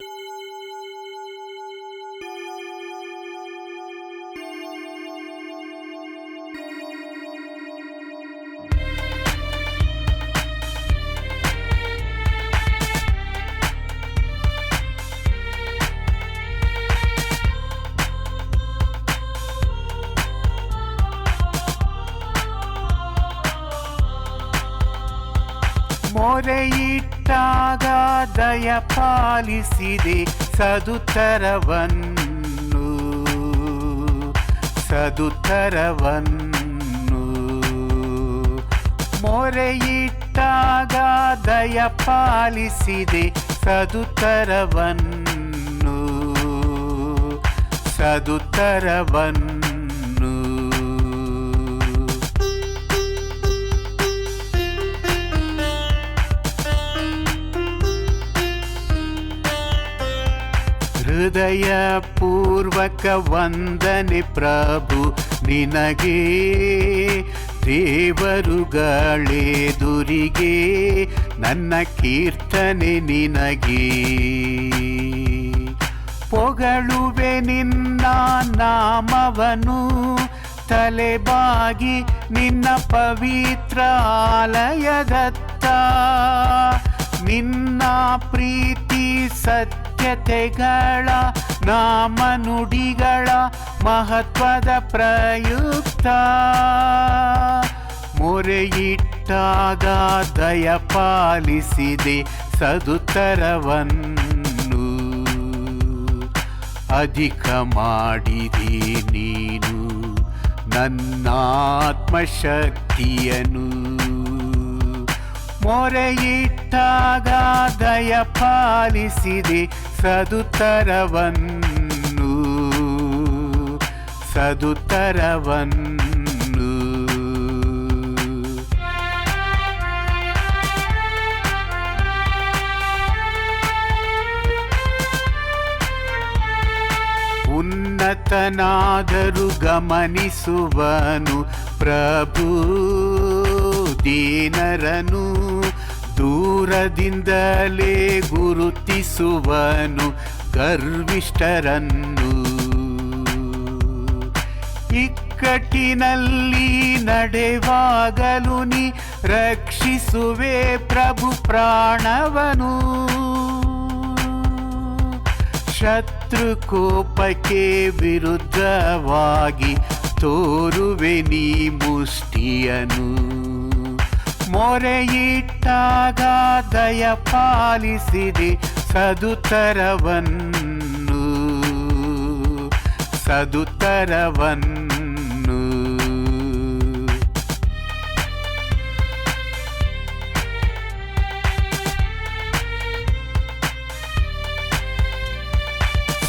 you ಮೊರೆಯಿಟ್ಟಾಗ ದಯ ಪಾಲಿಸಿದೆ ಸದುತ್ತರವನ್ನು. ಸದುತ್ತರವನ್ನು. ಮೊರೆಯಿಟ್ಟಾಗ ದಯ ಪಾಲಿಸಿದೆ ಸದುತ್ತರವನ್ನು. ಸದುತ್ತರವನ್ನು. ಹೃದಯ ಪೂರ್ವಕ ವಂದನೆ ಪ್ರಭು, ನಿನಗೆ ದೇವರುಗಳೆದುರಿಗೆ ನನ್ನ ಕೀರ್ತನೆ ನಿನಗೆ. ಪೊಗಳುವೆ ನಿನ್ನ ನಾಮವನು, ತಲೆಬಾಗಿ ನಿನ್ನ ಪವಿತ್ರ ಆಲಯದತ್ತ ನಿನ್ನ ಪ್ರೀತಿ ಸತ್ಯತೆಗಳ ನಾಮನುಡಿಗಳ ಮಹತ್ವದ ಪ್ರಯುಕ್ತ. ಮೊರೆಯಿಟ್ಟಾಗ ದಯ ಪಾಲಿಸಿದೆ ಸದುತ್ತರವನ್ನು. ಅಧಿಕ ಮಾಡಿದೆ ನೀನು ನನ್ನಾತ್ಮಶಕ್ತಿಯನು ಮೊರೆಯಿಟ್ಟಾಗ ದಯ ಪಾಲಿಸಿದೆ ಸದುತ್ತರವನ್ನು. ಸದುತ್ತರವನ್ನು. ಉನ್ನತನಾದರೂ ಗಮನಿಸುವನು ಪ್ರಭು ದೀನರನು ದೂರದಿಂದಲೇ ಗುರುತಿಸುವನು ಗರ್ವಿಷ್ಠರನ್ನು ಇಕ್ಕಟ್ಟಿನಲ್ಲಿ ನಡೆವಾಗಲು ನೀ ರಕ್ಷಿಸುವೆ ಪ್ರಭು ಪ್ರಾಣವನು. ಶತ್ರು ಕೋಪಕ್ಕೆ ವಿರುದ್ಧವಾಗಿ ತೋರುವೆ ನೀ ಮುಷ್ಟಿಯನು. ಮೊರೆಯಿಟ್ಟಾಗ ದಯ ಪಾಲಿಸಿದೆ ಸದುತ್ತರವನ್ನು. ಸದುತರವನ್ನು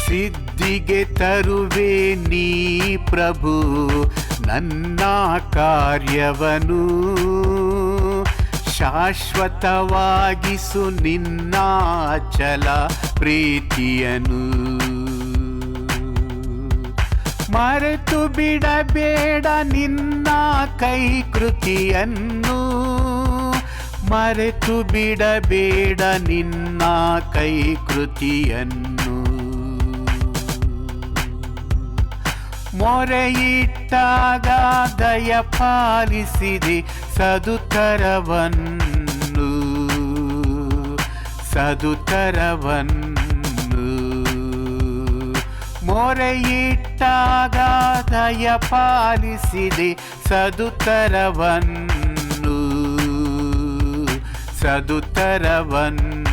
ಸಿದ್ಧಿಗೆ ತರುವೆ ನೀ ಪ್ರಭು ನನ್ನ ಕಾರ್ಯವನು. ಶಾಶ್ವತವಾಗಿಸು ನಿನ್ನ ಅಚಲ ಪ್ರೀತಿಯನು. ಮರೆತು ಬಿಡಬೇಡ ನಿನ್ನ ಕೈಕೃತಿಯನ್ನು ಮರೆತು ಬಿಡಬೇಡ ನಿನ್ನ ಕೈಕೃತಿಯನ್ನು ಮೊರೆಯಿಟ್ಟಾಗ ದಯ ಪಾಲಿಸಿದೆ ಸದುತ್ತರವನ್ನು. ಸದುತ್ತರವನ್ನು. ಮೊರೆಯಿಟ್ಟಾಗ ದಯ ಪಾಲಿಸಿದೆ ಸದುತ್ತರವನ್ನು. ಸದುತ್ತರವನ್ನು.